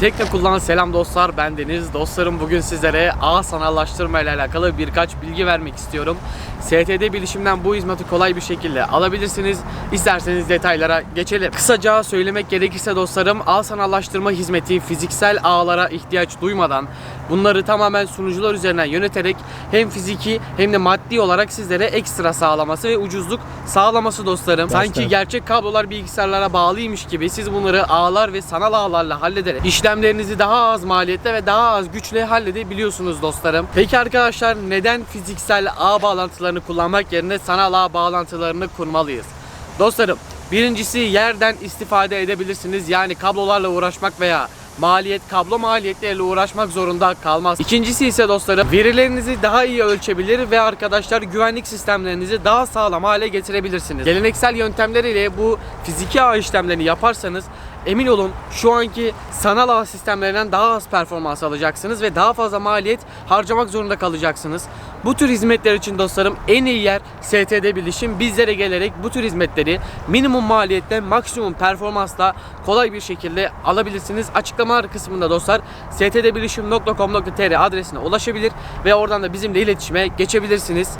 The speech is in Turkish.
Teknokul'dan selam dostlar ben Deniz. Dostlarım bugün sizlere ağ sanallaştırma ile alakalı birkaç bilgi vermek istiyorum. STD bilişimden bu hizmeti kolay bir şekilde alabilirsiniz. İsterseniz detaylara geçelim. Kısaca söylemek gerekirse dostlarım ağ sanallaştırma hizmeti fiziksel ağlara ihtiyaç duymadan bunları tamamen sunucular üzerinden yöneterek hem fiziki hem de maddi olarak sizlere ekstra sağlaması ve ucuzluk sağlaması dostlarım. Sanki gerçek kablolar bilgisayarlara bağlıymış gibi siz bunları ağlar ve sanal ağlarla hallederek işlemlerinizi daha az maliyette ve daha az güçle halledebiliyorsunuz dostlarım. Peki arkadaşlar neden fiziksel ağ bağlantılarını kullanmak yerine sanal ağ bağlantılarını kurmalıyız? Dostlarım birincisi yerden istifade edebilirsiniz. Yani kablolarla uğraşmak veya maliyet, kablo maliyetleriyle uğraşmak zorunda kalmaz. İkincisi ise dostlarım verilerinizi daha iyi ölçebilir ve arkadaşlar güvenlik sistemlerinizi daha sağlam hale getirebilirsiniz. Geleneksel yöntemleriyle bu fiziki ağ işlemlerini yaparsanız emin olun şu anki sanal ağ sistemlerinden daha az performans alacaksınız ve daha fazla maliyet harcamak zorunda kalacaksınız. Bu tür hizmetler için dostlarım en iyi yer STD Bilişim. Bizlere gelerek bu tür hizmetleri minimum maliyette maksimum performansla kolay bir şekilde alabilirsiniz. Açıklamalar kısmında dostlar stdbilişim.com.tr adresine ulaşabilir ve oradan da bizimle iletişime geçebilirsiniz.